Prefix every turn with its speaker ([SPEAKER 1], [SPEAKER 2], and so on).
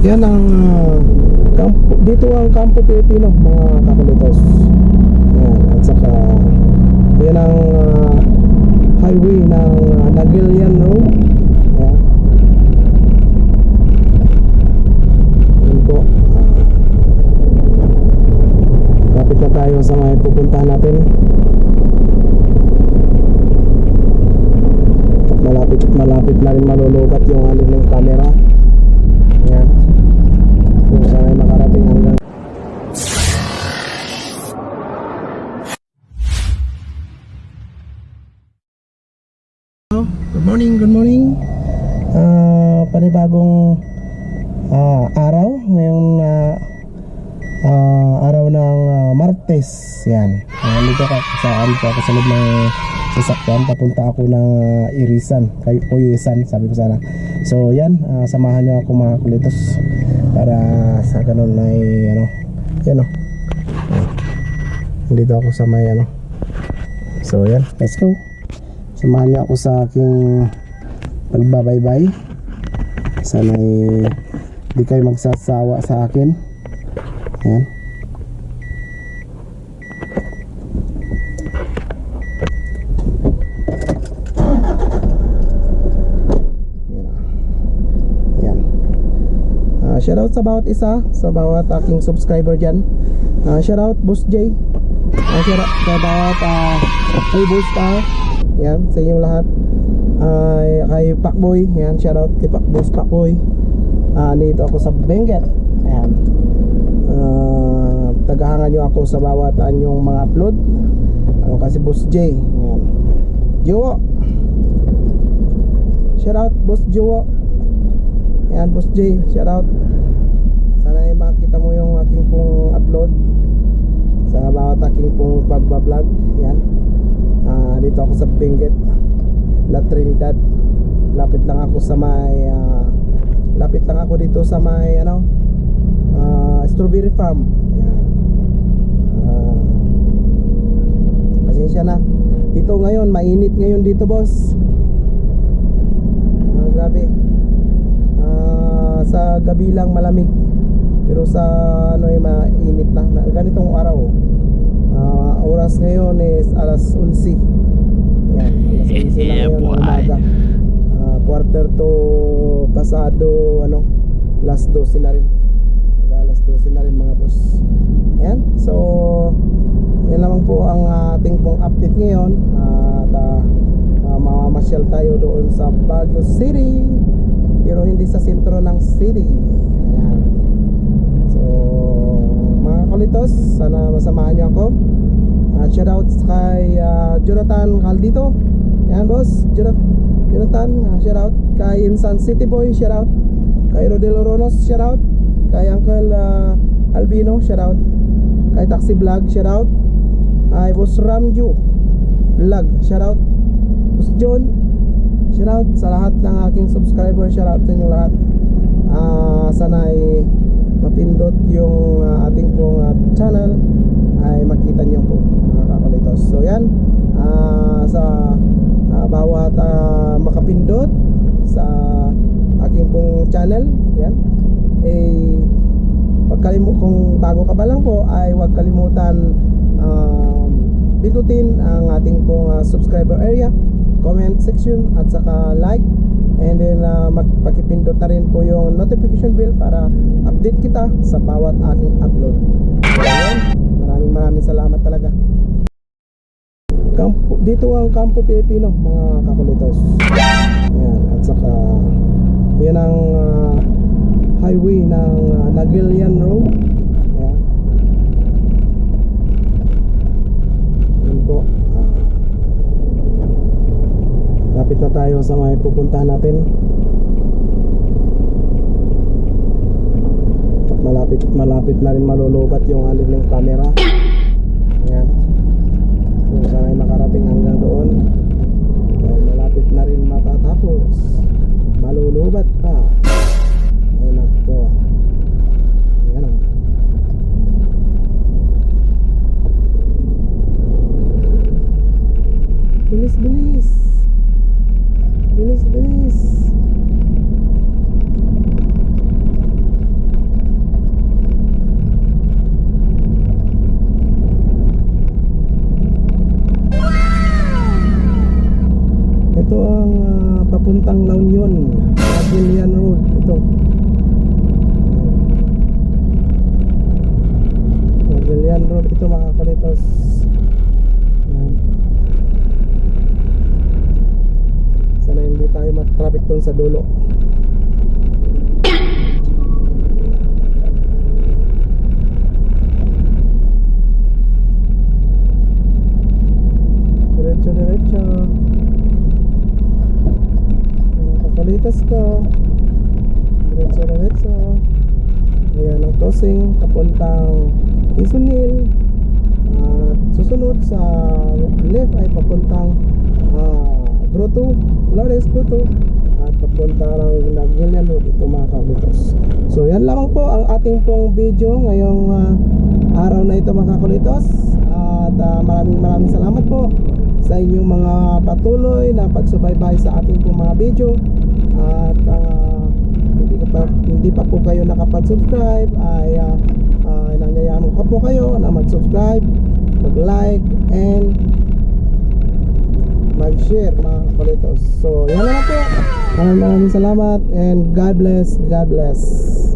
[SPEAKER 1] Yan ang ah, kampo, dito ang Kampo Pilipino mga kakulitos. Yan, at saka yan ang ah, highway ng uh, Nagilian Road. Yan. Yan po. Lapit na sa may pupuntahan natin. At malapit malapit na rin malulubat yung alin ng camera. Yan. Kung saan ay makarating hanggang Good morning, good morning. Ah, panibagong ah, araw ngayong ah, ah, araw ng ah, Martes. Yan. Uh, dito ka sa dito ako sa loob ng sasakyan. Papunta ako ng ah, Irisan. Kay Kuyisan, sabi ko sana. So, yan. ah, samahan niyo ako mga kulitos para sa ganun ay ano. Yan o. Dito ako sa may ano. So, yan. Let's go. Samahan niyo ako sa aking pagbabaybay. Sana ay di kayo magsasawa sa akin. Yan. Yan. Ah, shoutout sa bawat isa, sa bawat aking subscriber dyan. Ah, shoutout Boss J. Ah, shoutout sa bawat uh, hey Boss Tao. Yan, sa inyong lahat. Ay, kay Pakboy, yan, shoutout kay Pakboss Pakboy. Ah, dito ako sa Benguet. Ayan. Ah, tagahangan nyo ako sa bawat anyong mga upload. Ano kasi Boss J. Ayan. Jowo. Shoutout Boss Jowo. Ayan, Boss J, shoutout. Sana ay makita mo yung aking pong upload sa bawat aking pong pagbablog. Yan. Ah, dito ako sa Benguet, La Trinidad. Lapit lang ako sa may ah, lapit lang ako dito sa may ano ah, strawberry farm. Yan. Ah, pasensya na. Dito ngayon, mainit ngayon dito, boss. Ah, grabe. Ah, sa gabi lang malamig. Pero sa ano ay mainit na. na ganitong araw. Ah, oras ngayon is alas 11. Yan, alas 11 na ngayon ng umaga. Ah, quarter to pasado ano, last 12 na rin. Alas 12 na rin mga boss. Ayan, so yan lamang po ang ating pong update ngayon. At ah, ah, mamamasyal tayo doon sa Baguio City. Pero hindi sa sentro ng city. Ayan. Kulitos, sana masamahan niyo ako. Uh, shoutouts kay ah, Jonathan Caldito. Yan boss, Jonathan, Jonathan ah, shoutout. Kay Insan City Boy, shoutout. Kay Rodel Ronos, shoutout. Kay Uncle ah, Albino, shoutout. Kay Taxi Vlog, shoutout. Ay Boss Ramju Vlog, shoutout. Boss John, shoutout sa lahat ng aking subscriber, shoutout sa inyo lahat. Ah, sana ay mapindot yung ah, ating pong ah, channel ay makita niyo po mga kakulitos. So yan, ah, sa ah, bawat ah, makapindot sa aking pong channel, yan, eh wag kalimu kung bago ka pa lang po ay huwag kalimutan um, pindutin ang ating pong ah, subscriber area, comment section at saka like and then uh, magpakipindot na rin po yung notification bell para update kita sa bawat aking upload. So, ayun, maraming maraming salamat talaga. Kampo, dito ang Kampo Pilipino mga kakulitos. Ayan, at saka yan ang ah, highway ng uh, Nagilian Road. Ayan. Yan po. Ah, lapit na tayo sa may pupuntahan natin. At malapit malapit na rin malulubat yung alin ng camera. Ayan. So sana ay makarating hanggang doon. Malapit na rin matatapos. Malulubat pa. Papuntang La Union, Pavilion Road. Ito. Pavilion Road ito mga kulitos. Sana hindi tayo mat-traffic doon sa dulo. Diretso, diretso. Kakalitas ko. Diretso, diretso. Ayan ang crossing papuntang Isunil. At susunod sa left ay papuntang uh, Grotto, Flores Grotto. At papunta ng Nagilian Road mga kakulitos. So yan lamang po ang ating pong video ngayong ah, araw na ito mga kakulitos. At ah, maraming maraming salamat po sa inyong mga patuloy na pagsubaybay sa ating pong mga video. At ah, hindi, pa, hindi pa po kayo nakapag-subscribe ay uh, uh, nangyayaan ko po kayo na mag-subscribe, mag-like, and mag-share mga kakulitos. So, yan lang po. Maraming salamat and God bless, God bless.